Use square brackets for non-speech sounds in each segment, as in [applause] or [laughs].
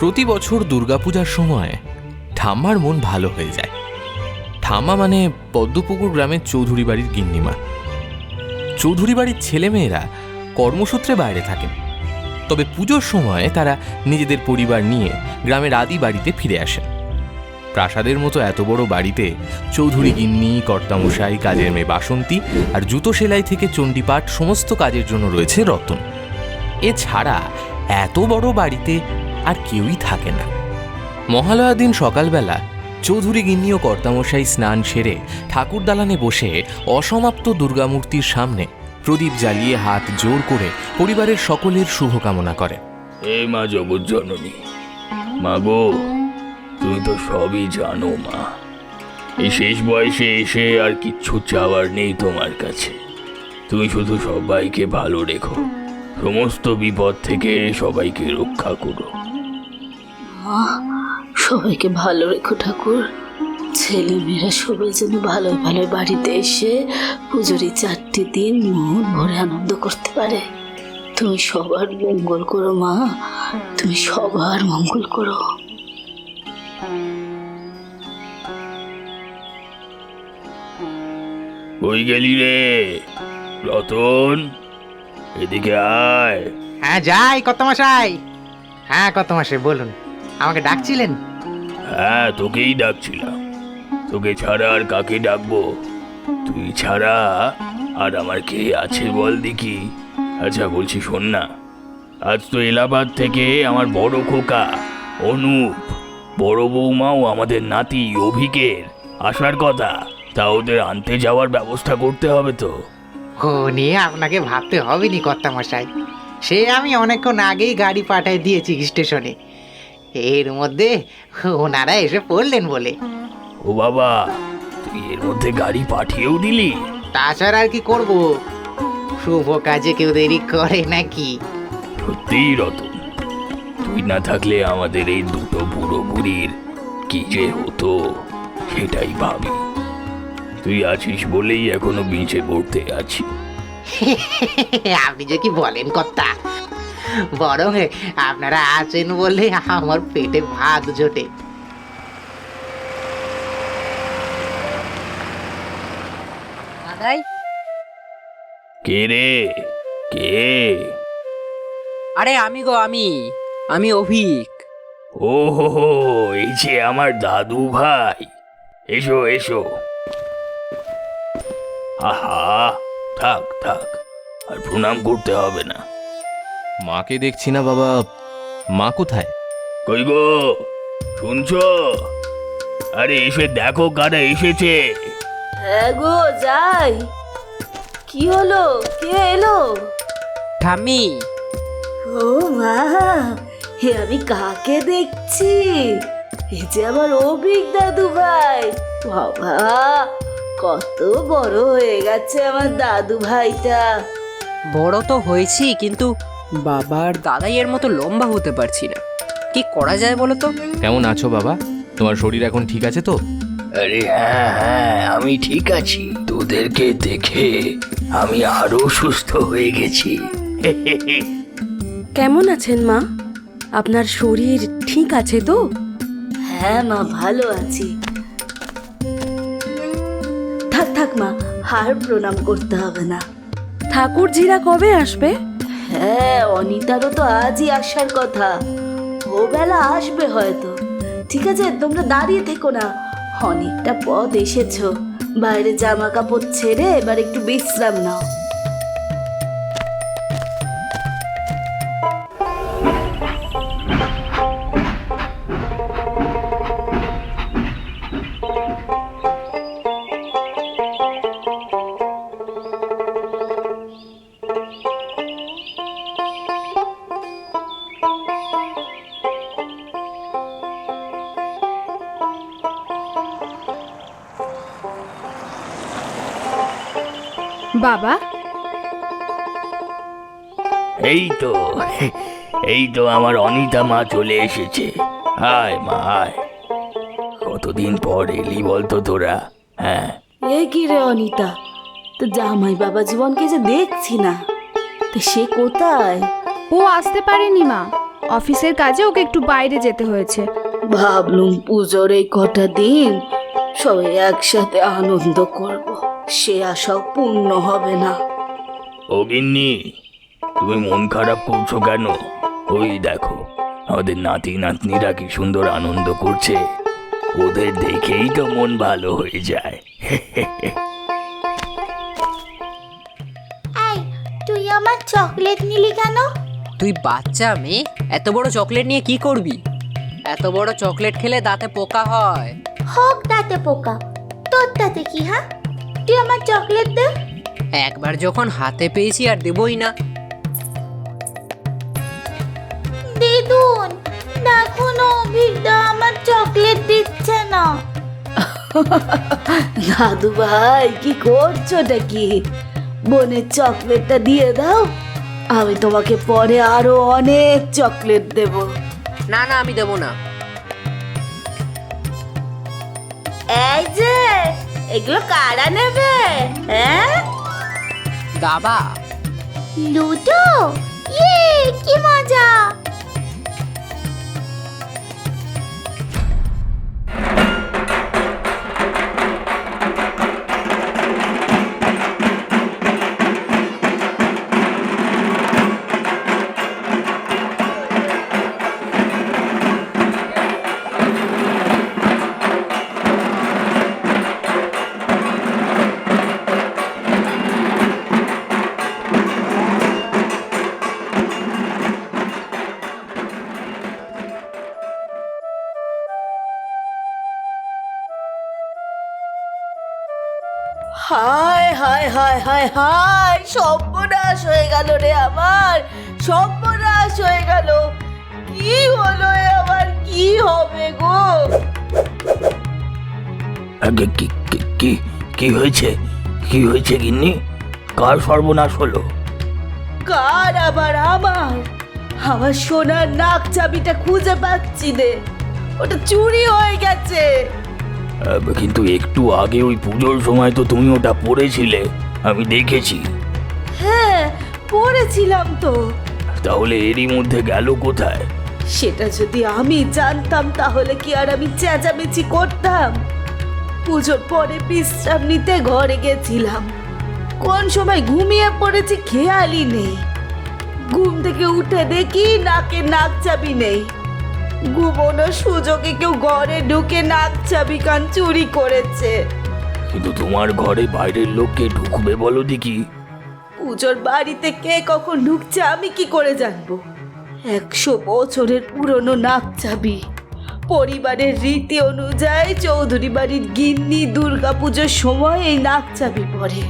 প্রতি বছর দুর্গাপূজার সময় ঠাম্মার মন ভালো হয়ে যায়। ঠাম্মা মানে পদ্মপুকুর গ্রামের চৌধুরী বাড়ির গিন্নিমা। চৌধুরী বাড়ির ছেলেমেয়েরা কর্মসূত্রে বাইরে থাকেন। তবে পুজোর সময় তারা নিজেদের পরিবার নিয়ে গ্রামের আদি বাড়িতে ফিরে আসেন। প্রাসাদের মতো এত বড় বাড়িতে চৌধুরী গিন্নি, কর্তামশাই, কাজের মেয়ে বাসন্তী আর জুতো সেলাই থেকে চণ্ডীপাঠ সমস্ত কাজের জন্য রয়েছে রতন। এছাড়া এত বড় বাড়িতে আর কেউই থাকে না। মহালয়ার দিন সকালবেলা চৌধুরী গিন্নি ও কর্তামশাই স্নান সেরে ঠাকুর দালানে বসে অসমাপ্ত দুর্গামূর্তির সামনে প্রদীপ জ্বালিয়ে হাত জোর করে পরিবারের সকলের শুভকামনা করে। হে মা জগৎ জননী মা গো, তুমি তো সবই জানো মা। এই শেষ বয়সে এসে আর কিচ্ছু চাওয়ার নেই তোমার কাছে। তুমি শুধু সবাইকে ভালো রেখো, সমস্ত বিপদ থেকে সবাইকে রক্ষা করো। মা সবাইকে ভালো রেখো ঠাকুর। ছেলে মেয়েরা সবাই যেন ভালো ভালো বাড়িতে এসে পুজোর এই চারটি দিন মন ভরে আনন্দ করতে পারে। তুমি সবার মঙ্গল করো মা তুমি সবার মঙ্গল করো। কই গেলি রে? রতন এদিকে আয়। হ্যাঁ যাই কত মশাই। হ্যাঁ কত মশাই বলুন। আমাকে ডাকছিলেন? হ্যাঁ তোকেই ডাকছিলাম। তোকে ছাড়া আর কাকে ডাকবো? তুই ছাড়া আর আমার কে আছে বল দেখি। আচ্ছা বলছি শোন না। আজ তো এলাহাবাদ থেকে আমার বড় খোকা অনুপ। বড় বৌমাও আমাদের নাতি অভিকের। আসার কথা তা ওদের আনতে যাওয়ার ব্যবস্থা করতে হবে তো। ও নিয়ে আপনাকে ভাবতে হবে নি কর্তা মশাই সে আমি অনেকক্ষণ আগেই গাড়ি পাঠিয়ে দিয়েছি স্টেশনে। এর মধ্যে ওনারা এসে পড়লেন বলে। ও বাবা তুই এর মধ্যে গাড়ি পাঠিয়েও দিলি? তাছাড়া আর কি করব? শুভ কাজে কেউ দেরি করে নাকি? সত্যিই রতন তুই না থাকলে আমাদের এই দুটো বুড়ো বুড়ির কি যে হতো সেটাই ভাবি। তুই আছিস বলেই এখনও বিচে পড়তে আছি। আপনি যে কি বলেন কর্তা বরং আপনারা আছেন বলে আমার পেটে ভাত জোটে। দাদাই। কে রে? কে? আরে আমি গো আমি। আমি অভিক। ও হো হো এই যে আমার দাদু ভাই। এসো এসো। আহা থাক থাক আর প্রণাম করতে হবে না। মাকে দেখছি না বাবা। মা কোথায়? কই গো? শুনছো? আরে এসে দেখো কারা এসেছে। হ্যাঁ গো যাই। কি হলো? কে এলো? ঠাম্মি। ও মা হে আমি কাকে দেখছি? এ যে আমার অভিক দাদু ভাই বাবা কত বড় হয়ে গেছে আমার দাদু ভাইটা বড় তো হয়েছি কিন্তু বাবার দাদাই এর মতো লম্বা হতে পারছি না। কি করা যায় বলো তো কেমন আছো বাবা? তোমার শরীর এখন ঠিক আছে তো? আরে হ্যাঁ হ্যাঁ আমি ঠিক আছি। তোদেরকে দেখে আমি আরও সুস্থ হয়ে গেছি। কেমন আছেন মা? আপনার শরীর ঠিক আছে তো? হ্যাঁ মা ভালো আছি। থাক থাক মা হার প্রণাম করতে হবে না। ঠাকুরজিরা কবে আসবে? হ্যাঁ অনিতারও তো আজই আসার কথা। ও বেলা আসবে হয়তো। ঠিক আছে, তোমরা দাঁড়িয়ে থেকো না। অনেকটা পথ এসেছ। বাইরে জামা কাপড় ছেড়ে এবার একটু বিশ্রাম নাও। বাবা? এই তো এই তো আমার অনিতা মা চলে এসেছে। হায় মা হায়। কতদিন পর এলি বলতো তোরা হ্যাঁ? এ কি রে অনিতা? তো জামাই বাবা জীবনকে যে দেখছি না তো সে কোথায়? ও আসতে পারেনি মা। অফিসের কাজে ওকে একটু বাইরে যেতে হয়েছে। ভাবলুম পুজোর এই কটা দিন সবাই একসাথে আনন্দ করব। সে আশাও পূর্ণ হবে না। ও গিন্নি তুমি মন খারাপ করছ কেন? ওই দেখো আমাদের নাতি নাতনিরা কি সুন্দর আনন্দ করছে। ওদের দেখেই তো মন ভালো হয়ে যায়। তুই আমার চকলেট নিলি কেন? তুই বাচ্চা মেয়ে এত বড় চকলেট নিয়ে কি করবি? এত বড় চকলেট খেলে দাঁতে পোকা হয়। হোক দাঁতে পোকা তোর দাঁতে কি হ্যাঁ? তুই আমার চকলেট দে। একবার যখন হাতে পেয়েছি আর দেবই না। দিদুন দেখো না আমার চকলেট দিচ্ছে না। দাদু ভাই কি করছোটা কি বোনের চকলেটটা দিয়ে দাও। আমি তোমাকে পরে আরও অনেক চকলেট দেব। না না আমি দেবো না। এই যে এগুলো কারা নেবে? হ্যাঁ? দাবা। লুডো? ইয়ে কি মজা! হায় হায় সর্বনাশ হয়ে গেল রে আমার সর্বনাশ হয়ে গেল। কি হলো কি হবে গো? আগে কি কি- কি কি হয়েছে? কি হয়েছে গিন্নি? কার সর্বনাশ হলো? কার আবার আমার? আমার সোনার নাক চাবিটা খুঁজে পাচ্ছি রে ওটা চুরি হয়ে গেছে। আহ, কিন্তু একটু আগে ওই পুজোর সময় তো তুমি ওটা পড়েছিলে আমি দেখেছি। হ্যাঁ পড়েছিলাম তো। তাহলে এরই মধ্যে গেল কোথায়? সেটা যদি আমি জানতাম তাহলে কি আর আমি চেঁচামেচি করতাম? পুজোর পরে বিশ্রাম নিতে ঘরে গেছিলাম। কোন সময় ঘুমিয়ে পড়েছি খেয়ালই নেই। ঘুম থেকে উঠে দেখি নাকে নাক চাবি নেই। ঘুমোনোর সুযোগে কেউ ঘরে ঢুকে নাক চাবি কান চুরি করেছে। কিন্তু তোমার ঘরে বাইরের লোককে ঢুকবে বলো দেখি। পুজোর বাড়িতে কে কখন ঢুকছে আমি কি করে জানব? একশো বছরের পুরনো নাক চাবি। পরিবারের রীতি অনুযায়ী চৌধুরী বাড়ির গিন্নি দুর্গা পুজোর সময় এই নাক চাবি পরে।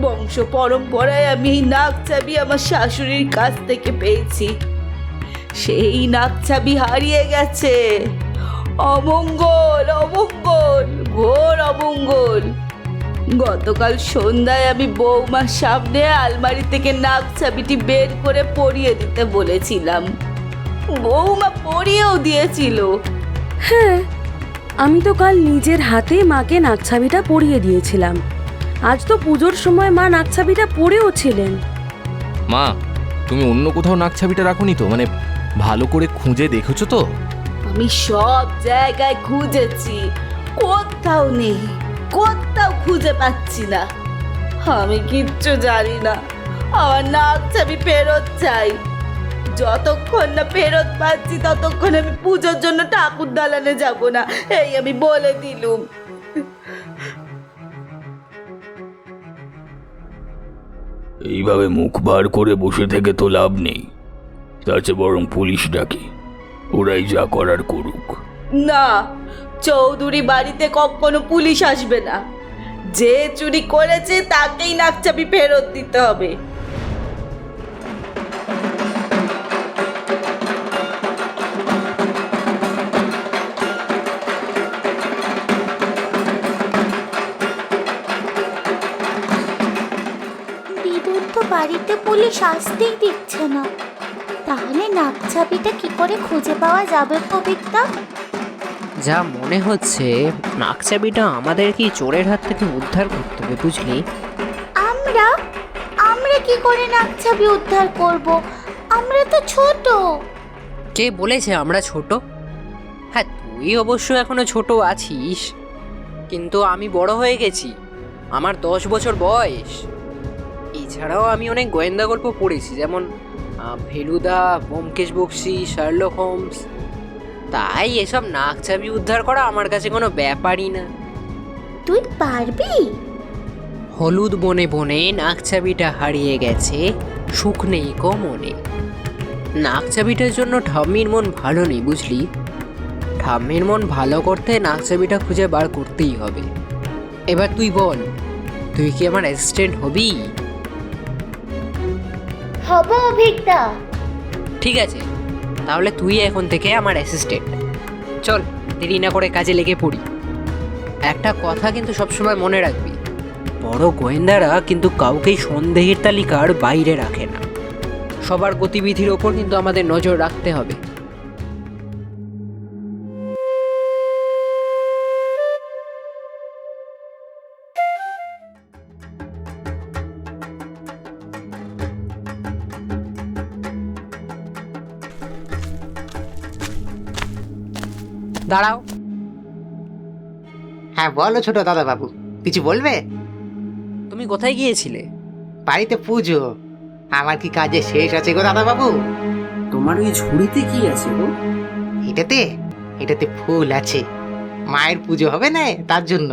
বংশ পরম্পরায় আমি এই নাক চাবি আমার শাশুড়ির কাছ থেকে পেয়েছি। সেই নাক চাবি হারিয়ে গেছে। অমঙ্গল অমঙ্গল। ঘোর অমঙ্গল গতকাল সন্ধ্যায় আমি বৌমার সামনে আলমারি থেকে নাক চাবিটি বের করে পরিয়ে দিতে বলেছিলাম। বৌমা পরিয়েও দিয়েছিল। হ্যাঁ আমি তো কাল নিজের হাতে মাকে নাকছাবিটা পরিয়ে দিয়েছিলাম। আজ তো পুজোর সময় মা নাকছাবিটা পরেও ছিলেন। মা তুমি অন্য কোথাও নাক ছাবিটা রাখোনি তো? মানে ভালো করে খুঁজে দেখেছ তো? আমি সব জায়গায় খুঁজেছি। কোথাও নেই কোথাও খুঁজে পাচ্ছি না। আমি কিচ্ছু জানি না আমার নাক চাবি ফেরত চাই। যতক্ষণ না ফেরত পাচ্ছি ততক্ষণ আমি পুজোর জন্য ঠাকুর দালানে যাব না এই আমি বলে দিলুম। এইভাবে মুখ বার করে বসে থেকে তো লাভ নেই। তার চেয়ে বরং পুলিশ ডাকি ওরাই যা করার করুক। না চৌধুরী বাড়িতে কখনো পুলিশ আসবে না। যে চুরি করেছে তাকেই নাকচাবি ফেরত দিতে হবে। বাড়িতে পুলিশ আসতেই দিচ্ছে না। তাহলে নাকচাপিটা কি করে খুঁজে পাওয়া যাবে কবিতা যা মনে হচ্ছে নাকচাবিটা আমাদেরকেই চোরের হাত থেকে উদ্ধার করতে হবে বুঝলি? আমরা আমরা কি করে নাক চাবি উদ্ধার করব? আমরা তো ছোট। কে বলেছে আমরা ছোট? হ্যাঁ তুই অবশ্য এখনও ছোট আছিস। কিন্তু আমি বড় হয়ে গেছি। আমার দশ বছর বয়স। এছাড়াও আমি অনেক গোয়েন্দা গল্প পড়েছি যেমন ফেলুদা ব্যোমকেশ বক্সি শার্লক হোমস তাই এসব নাকচাবি উদ্ধার করা আমার কাছে কোনো ব্যাপারই না। তুই পারবি? হলুদ বনে বনে নাকচাবিটা হারিয়ে গেছে সুখ নেই কো মনে। নাকচাবিটার জন্য ঠাম্মির মন ভালো নেই বুঝলি? ঠাম্মির মন ভালো করতে নাকচাবিটা খুঁজে বার করতেই হবে। এবার তুই বল তুই কি আমার অ্যাসিস্ট্যান্ট হবি? হব অভিজ্ঞতা। ঠিক আছে তাহলে তুই এখন থেকে আমার অ্যাসিস্ট্যান্ট চল, দেরি না করে কাজে লেগে পড়ি। একটা কথা কিন্তু সবসময় মনে রাখবি, বড় গোয়েন্দারা কিন্তু কাউকেই সন্দেহের তালিকার বাইরে রাখে না। সবার গতিবিধির ওপর কিন্তু আমাদের নজর রাখতে হবে। দাঁড়াও। হ্যাঁ বলো ছোট দাদা বাবু কিছু বলবে? তুমি কোথায় গিয়েছিলে? বাড়িতে পুজো। আমার কি কাজে শেষ আছে গো দাদা বাবু তোমার ওই ঝুড়িতে কি আছে গো? এটাতে? এটাতে ফুল আছে। মায়ের পুজো হবে না তার জন্য।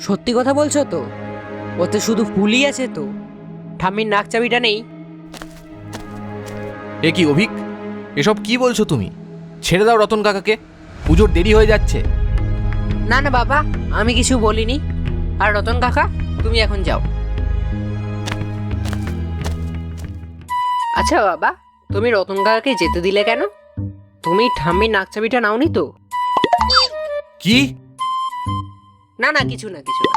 সত্যি কথা বলছো তো? ওতে শুধু ফুলই আছে তো? ঠাম্মির নাক চাবিটা নেই। এ কি অভিক? এসব কি বলছো তুমি? ছেড়ে দাও রতন কাকাকে। পুজোর দেরি হয়ে যাচ্ছে। না না বাবা আমি কিছু বলিনি। আর রতন কাকা তুমি এখন যাও। আচ্ছা বাবা তুমি রতন কাকাকে যেতে দিলে কেন? তুমি ঠাম্মির নাক চাবিটা নাওনি তো? কি? না না কিছু না কিছু না।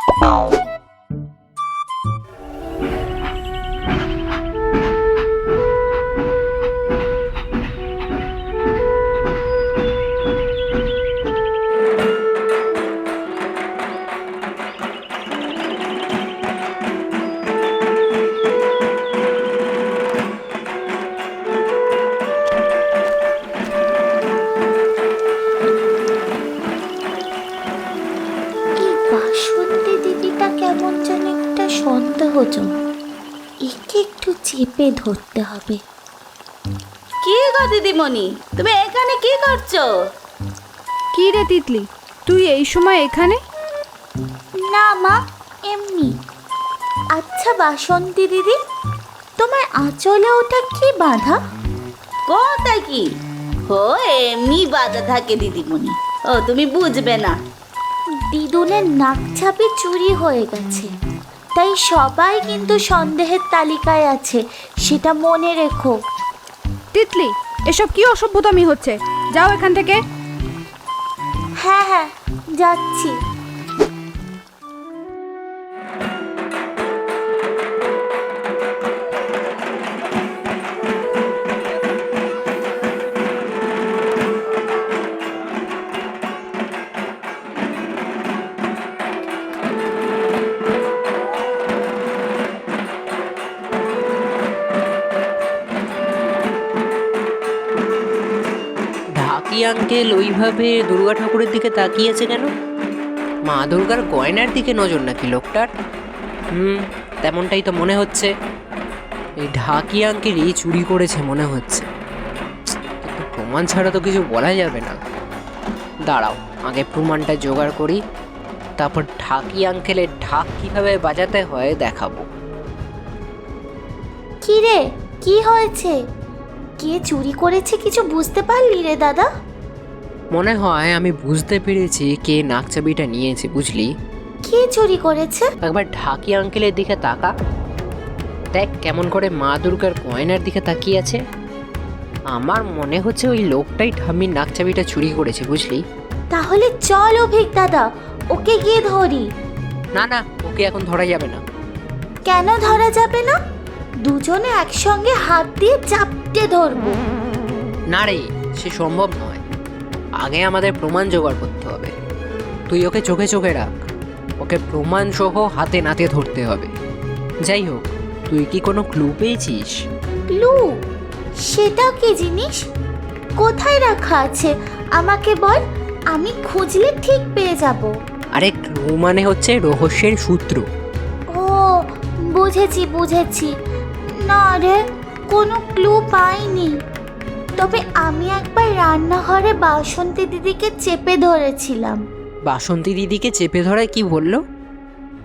ধরতে হবে। কি গো দিদিমণি? তুমি এখানে কি করছ? কি রে তিতলি? তুই এই সময় এখানে? না মা এমনি। আচ্ছা বাসন্তী দিদি তোমার আঁচলে ওটা কি বাঁধা? কোথায় কি? ও এমনি বাধা থাকে দিদিমণি। ও তুমি বুঝবে না। দিদুনের নাক ছাপি চুরি হয়ে গেছে। তাই সবাই কিন্তু সন্দেহের তালিকায় আছে সেটা মনে রেখো। তিতলি এসব কি অসভ্যতামি হচ্ছে? যাও এখান থেকে। হ্যাঁ হ্যাঁ যাচ্ছি। আঙ্কেল ওইভাবে দুর্গা ঠাকুরের দিকে তাকিয়েছে কেন? মা দুর্গার গয়নার দিকে নজর নাকি লোকটার? হুম, তেমনটাই তো মনে হচ্ছে। এই ঢাকি আঙ্কেলই চুরি করেছে মনে হচ্ছে। প্রমাণ ছাড়া তো কিছু বলা যাবে না। দাঁড়াও, আগে প্রমাণটা জোগাড় করি, তারপর ঢাকি আঙ্কেলের ঢাক কীভাবে বাজাতে হয় দেখাবো। কি রে কি হয়েছে? কে চুরি করেছে কিছু বুঝতে পারলি রে, দাদা? মনে হয় আমি বুঝতে পেরেছি কে নাকচাবিটা নিয়েছে বুঝলি? কে চুরি করেছে? একবার ঢাকি আঙ্কেলের দিকে তাকা। দেখ কেমন করে মা দুর্গার গয়নার দিকে তাকিয়ে আছে। আমার মনে হচ্ছে ওই লোকটাই ঠাম্মির নাকচাবিটা চুরি করেছে বুঝলি? তাহলে চল অভিক দাদা ওকে গিয়ে ধরি। না না ওকে এখন ধরা যাবে না। কেন ধরা যাবে না? দুজনে একসঙ্গে হাত দিয়ে চাপটে ধরবো। না রে সে সম্ভব নয়। আগে আমাদের প্রমাণ জোগাড় করতে হবে। তুই ওকে চোখে চোখে রাখ। ওকে প্রমাণ সহ হাতে নাতে ধরতে হবে। যাই হোক তুই কি কোনো ক্লু পেয়েছিস? ক্লু সেটা কি জিনিস? কোথায় রাখা আছে? আমাকে বল আমি খুঁজলে ঠিক পেয়ে যাব। আরে ক্লু মানে হচ্ছে রহস্যের সূত্র। ও বুঝেছি বুঝেছি। না রে কোনো ক্লু পাইনি। তবে আমি একবার রান্নাঘরে বাসন্তী দিদিকে চেপে ধরেছিলাম। বাসন্তী দিদিকে চেপে ধরায় কি বলল?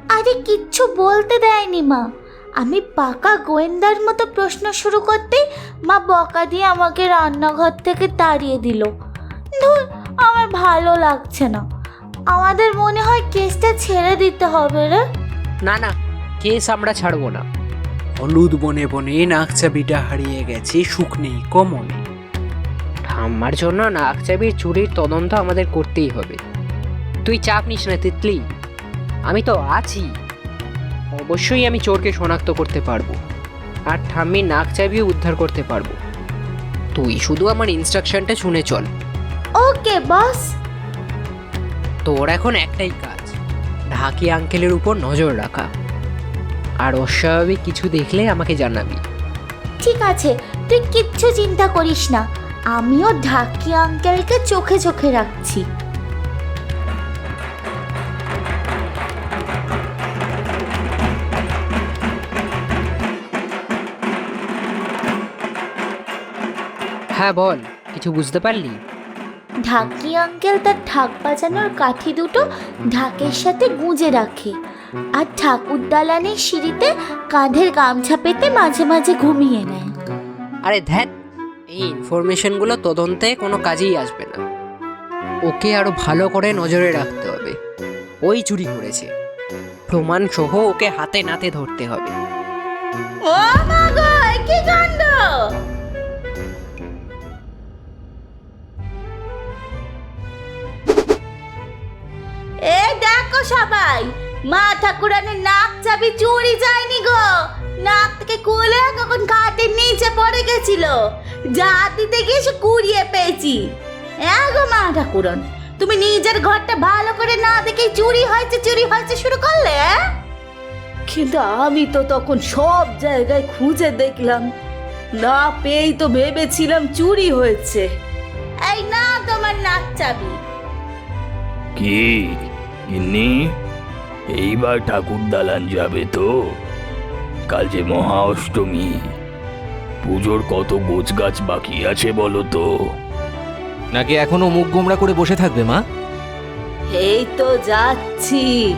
আরে কিচ্ছু বলতে দেয়নি মা। আমি পাকা গোয়েন্দার মতো প্রশ্ন শুরু করতেই মা বকা দিয়ে আমাকে রান্নাঘর থেকে তাড়িয়ে দিল। ধুর আমার ভালো লাগছে না। আমাদের মনে হয় কেসটা ছেড়ে দিতে হবে রে। না না কেস আমরা ছাড়বো না। হলুদ বনে বনে নাকচাবিটা হারিয়ে গেছে সুখ নেই কমনে ঠাম্মার জন্য নাকচাবির চুরির তদন্ত আমাদের করতেই হবে। তুই চাপ নিস না তিতলি। আমি তো আছি। অবশ্যই আমি চোরকে শনাক্ত করতে পারব। আর ঠাম্মির নাকচাবিও উদ্ধার করতে পারব। তুই শুধু আমার ইনস্ট্রাকশনটা শুনে চল। ওকে বস। তোর এখন একটাই কাজ। ঢাকি আঙ্কেলের উপর নজর রাখা। আর অস্বাভাবিক কিছু দেখলে আমাকে জানাবি। ঠিক আছে তুই কিচ্ছু চিন্তা করিস না। আমিও ঢাকি আঙ্কেলকে চোখে চোখে রাখছি। হ্যাঁ বল কিছু বুঝতে পারলি? ঢাকি আঙ্কেল তার ঢাক বাজানোর কাঠি দুটো ঢাকের সাথে গুঁজে রাখে আর ঠাকুর দালানের সিঁড়িতে কাঁধের গামছা পেতে মাঝে মাঝে ঘুমিয়ে নেয়। আরে ধ্যান ইনফরমেশনগুলো তদন্তে কোনো কাজেই আসবে না। ওকে আরও ভালো করে নজরে রাখতে হবে। ওই চুরি করেছে। প্রমাণ সহ ওকে হাতে নাতে ধরতে হবে। ও কি এ দেখো সবাই, মা ঠাকুরানের নাক চাবি চুরি যায়নি গো। নাক থেকে কুলে কখন কাঠের নিচে পড়ে গেছিল। যা দিতে গিয়ে সে কুড়িয়ে পেয়েছি। হ্যাঁ গো মা ঠাকুরন, তুমি নিজের ঘরটা ভালো করে না দেখে চুরি হয়েছে চুরি হয়েছে শুরু করলে কিন্তু আমি তো তখন সব জায়গায় খুঁজে দেখলাম। না পেয়েই তো ভেবেছিলাম চুরি হয়েছে। এই না তোমার নাক চাবি। কি? গিন্নি, এইবার ঠাকুর দালান যাবে তো? কাল যে মহা অষ্টমী। পুজোর কত গোছ গাছ বাকি আছে বলো তো? নাকি এখনও মুখ গোমরা করে বসে থাকবে মা? এই তো যাচ্ছি।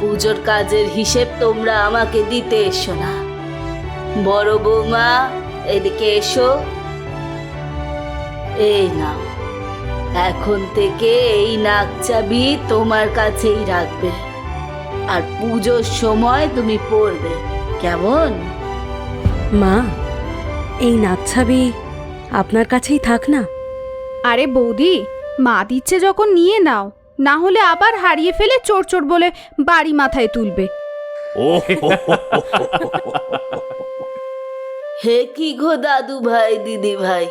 পুজোর কাজের হিসেব তোমরা আমাকে দিতে এসো না। বড় বৌমা এদিকে এসো। এই নাও। এখন থেকে এই নাক চাবি তোমার কাছেই রাখবে। আর পুজোর সময় তুমি পড়বে। কেমন? মা এই নাচ্ছাবি আপনার কাছেই থাক না। আরে বৌদি মা দিচ্ছে যখন নিয়ে নাও না হলে আবার হারিয়ে ফেলে চোর চোর বলে বাড়ি মাথায় তুলবে। ও হে কি গো দাদু ভাই দিদি ভাই?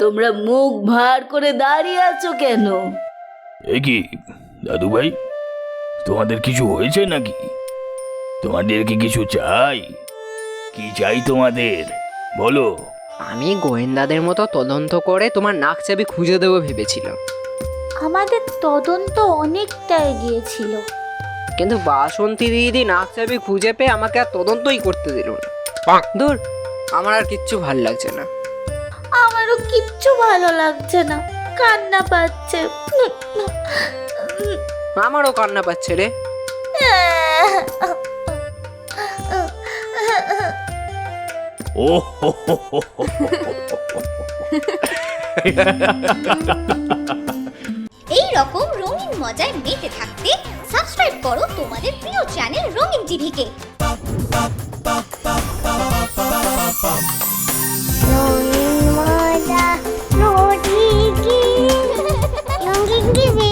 তোমরা মুখ ভার করে দাঁড়িয়ে আছো কেন? এ কি দাদু ভাই তোমাদের কিছু হয়েছে নাকি? তোমাদের কি কিছু চাই? কি চাই তোমাদের? বলো। আমি গোয়েন্দাদের মতো তদন্ত করে তোমার নাক চাবি খুঁজে দেবো ভেবেছিলাম। আমাদের তদন্ত অনেকটা এগিয়েছিল। কিন্তু বাসন্তী দিদি নাক চাবি খুঁজে পেয়ে আমাকে আর তদন্তই করতে দিল না। দূর আমার আর কিচ্ছু ভালো লাগছে না। আমারও কিচ্ছু ভালো লাগছে না। কান্না পাচ্ছে। আমারও কান্না পাচ্ছে রে। [laughs] ও এই রকম রঙিন মজায় মেতে থাকতে সাবস্ক্রাইব করো তোমাদের প্রিয় চ্যানেল রঙিন টিভিকে রঙিন মজা রঙিন টিভি